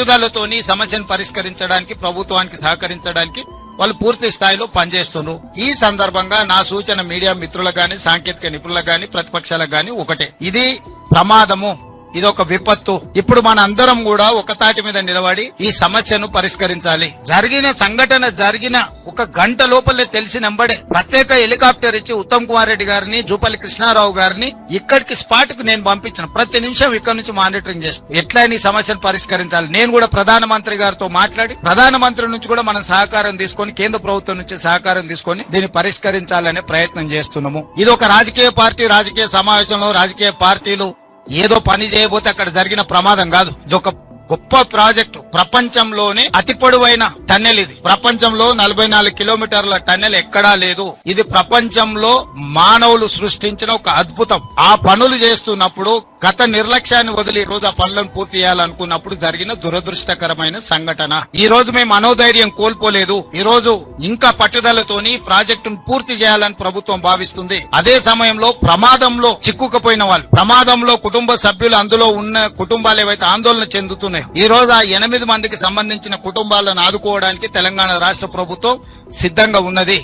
పట్టుదలతోని సమస్యను పరిష్కరించడానికి ప్రభుత్వానికి సహకరించడానికి వాళ్ళు పూర్తి స్థాయిలో పనిచేస్తున్నారు. ఈ సందర్భంగా నా సూచన మీడియా మిత్రులకు గాని సాంకేతిక నిపుణులకు గాని ప్రతిపక్షాలకు గాని ఒకటే. ఇది ప్రమాదము. ఇదొక విపత్తు. ఇప్పుడు మన అందరం కూడా ఒక తాటి మీద నిలబడి ఈ సమస్యను పరిష్కరించాలి. జరిగిన సంఘటన జరిగిన ఒక గంట లోపలే తెలిసినంబడే ప్రత్యేక హెలికాప్టర్ ఇచ్చి ఉత్తమ్ కుమార్ రెడ్డి గారిని జూపల్లి కృష్ణారావు గారిని ఇక్కడికి స్పాట్కు నేను పంపించిన. ప్రతి నిమిషం ఇక్కడ నుంచి మానిటరింగ్ చేస్తాను ఎట్లా ఈ సమస్యను పరిష్కరించాలి. నేను కూడా ప్రధానమంత్రి గారితో మాట్లాడి ప్రధానమంత్రి నుంచి కూడా మనం సహకారం తీసుకొని కేంద్ర ప్రభుత్వం నుంచి సహకారం తీసుకొని దీన్ని పరిష్కరించాలనే ప్రయత్నం చేస్తున్నాము. ఇది ఒక రాజకీయ పార్టీ రాజకీయ సమావేశంలో రాజకీయ పార్టీలు ఏదో పని చేయబోతే అక్కడ జరిగిన ప్రమాదం కాదు. ఇది ఒక గొప్ప ప్రాజెక్టు. ప్రపంచంలోనే అతి పొడవైన టన్నెల్ ఇది. ప్రపంచంలో నలభై నాలుగు కిలోమీటర్ల టన్నెల్ ఎక్కడా లేదు. ఇది ప్రపంచంలో మానవులు సృష్టించిన ఒక అద్భుతం. ఆ పనులు చేస్తున్నప్పుడు గత నిర్లక్ష్యాన్ని వదిలి ఈ రోజు ఆ పనులను పూర్తి చేయాలనుకున్నప్పుడు జరిగిన దురదృష్టకరమైన సంఘటన. ఈ రోజు మేము మనోధైర్యం కోల్పోలేదు. ఈ రోజు ఇంకా పట్టుదలతోని ప్రాజెక్టును పూర్తి చేయాలని ప్రభుత్వం భావిస్తుంది. అదే సమయంలో ప్రమాదంలో చిక్కుకుపోయిన వాళ్ళు ప్రమాదంలో కుటుంబ సభ్యులు అందులో ఉన్న కుటుంబాలు ఏవైతే ఆందోళన చెందుతున్నాయి ఈ రోజు ఆ ఎనిమిది మందికి సంబంధించిన కుటుంబాలను ఆదుకోవడానికి తెలంగాణ రాష్ట్ర ప్రభుత్వం సిద్ధంగా ఉన్నది.